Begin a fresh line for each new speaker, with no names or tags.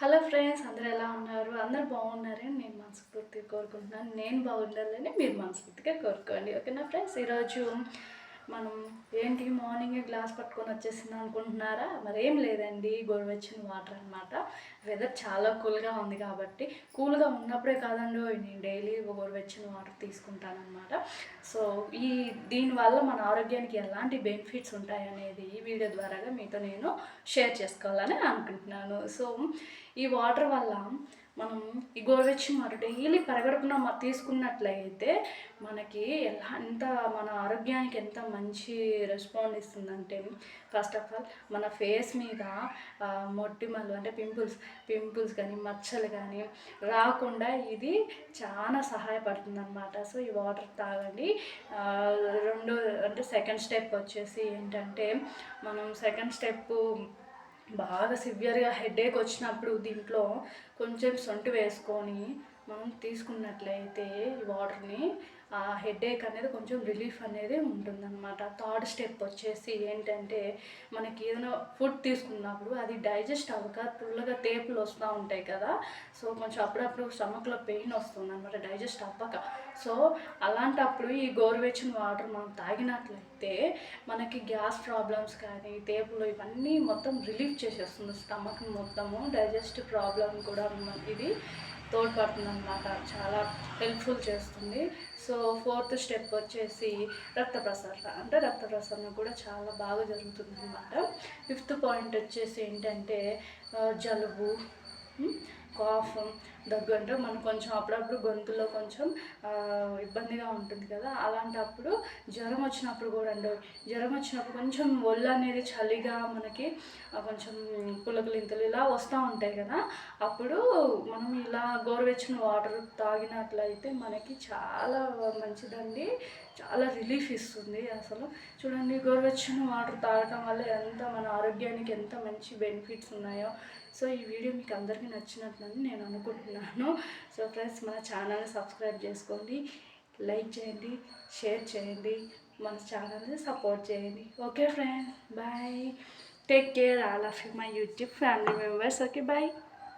Hello friends అందరూ ఎలా ఉన్నారు? అందరూ బాగున్నారని నేను మనస్ఫూర్తిగా కోరుకుంటున్నాను. నేను బాగుండాలని మీరు మనస్ఫూర్తిగా కోరుకోండి. ఓకేనా ఫ్రెండ్స్? ఈరోజు మనం ఏంటి మార్నింగే గ్లాస్ పట్టుకొని వచ్చేసింది అనుకుంటున్నారా? మరేం లేదండి గోరువెచ్చని వాటర్ అనమాట వెదర్ చాలా కూల్గా ఉంది కాబట్టి కూల్గా ఉన్నప్పుడే కాదండి నేను డైలీ గోరువెచ్చని వాటర్ తీసుకుంటానమాట సో ఈ దీనివల్ల మన ఆరోగ్యానికి ఎలాంటి బెనిఫిట్స్ ఉంటాయనేది ఈ వీడియో ద్వారాగా మీతో నేను షేర్ చేసుకోవాలని అనుకుంటున్నాను. సో ఈ వాటర్ వల్ల మనం ఈ గోరువెచ్చి మాట డైలీ పరగడుపున తీసుకున్నట్లయితే మనకి ఎలా ఎంత మన ఆరోగ్యానికి ఎంత మంచి రెస్పాండ్ ఇస్తుందంటే ఫస్ట్ ఆఫ్ ఆల్ మన ఫేస్ మీద మొట్టిమలు అంటే పింపుల్స్ పింపుల్స్ కానీ మచ్చలు కానీ రాకుండా ఇది చాలా సహాయపడుతుంది అనమాట సో ఈ వాటర్ తాగండి. రెండో అంటే సెకండ్ స్టెప్ వచ్చేసి ఏంటంటే మనం సెకండ్ స్టెప్ బాగా సివియర్గా హెడేక్ వచ్చినప్పుడు దీంట్లో కొంచెం సొంటి వేసుకొని మనం తీసుకున్నట్లయితే ఈ వాటర్ని ఆ హెడేక్ అనేది కొంచెం రిలీఫ్ అనేది ఉంటుందన్నమాట. థర్డ్ స్టెప్ వచ్చేసి ఏంటంటే మనకి ఏదైనా ఫుడ్ తీసుకున్నప్పుడు అది డైజెస్ట్ అవ్వక పుల్లగా తేపులు వస్తూ ఉంటాయి కదా. సో కొంచెం అప్పుడప్పుడు స్టమక్లో పెయిన్ వస్తుంది అనమాట డైజెస్ట్ అవ్వక. సో అలాంటప్పుడు ఈ గోరువెచ్చని వాటర్ మనం తాగినట్లయితే మనకి గ్యాస్ ప్రాబ్లమ్స్ కానీ తేపులు ఇవన్నీ మొత్తం రిలీఫ్ చేసేస్తుంది. స్టమక్ మొత్తము డైజెస్ట్ ప్రాబ్లం కూడా ఇది తోడ్పడుతుంది అనమాట చాలా హెల్ప్ఫుల్ చేస్తుంది. సో ఫోర్త్ స్టెప్ వచ్చేసి రక్త ప్రసరణ అంటే రక్త ప్రసరణ కూడా చాలా బాగా జరుగుతుంది అనమాట ఫిఫ్త్ పాయింట్ వచ్చేసి ఏంటంటే జలుబు. కాఫ్ దగ్గు అంటే మనకు కొంచెం అప్పుడప్పుడు గొంతులో కొంచెం ఇబ్బందిగా ఉంటుంది కదా. అలాంటప్పుడు జ్వరం వచ్చినప్పుడు కూడా అండి. జ్వరం వచ్చినప్పుడు కొంచెం ఒళ్ళు అనేది చలిగా మనకి కొంచెం పులకలింతలు ఇలా వస్తూ ఉంటాయి కదా. అప్పుడు మనం ఇలా గోరువెచ్చని వాటర్ తాగినట్లయితే మనకి చాలా మంచిదండి. చాలా రిలీఫ్ ఇస్తుంది అసలు. చూడండి గోరువెచ్చని వాటర్ తాగటం వల్ల ఎంత మన ఆరోగ్యానికి ఎంత మంచి బెనిఫిట్స్ ఉన్నాయో. సో ఈ వీడియో మీకు అందరికీ నచ్చినట్లని నేను అనుకుంటున్నాను. సో ఫ్రెండ్స్ మన ఛానల్ని సబ్స్క్రైబ్ చేసుకోండి లైక్ చేయండి షేర్ చేయండి మన ఛానల్ని సపోర్ట్ చేయండి. Okay friends bye. Take care all of my YouTube family members. Okay bye.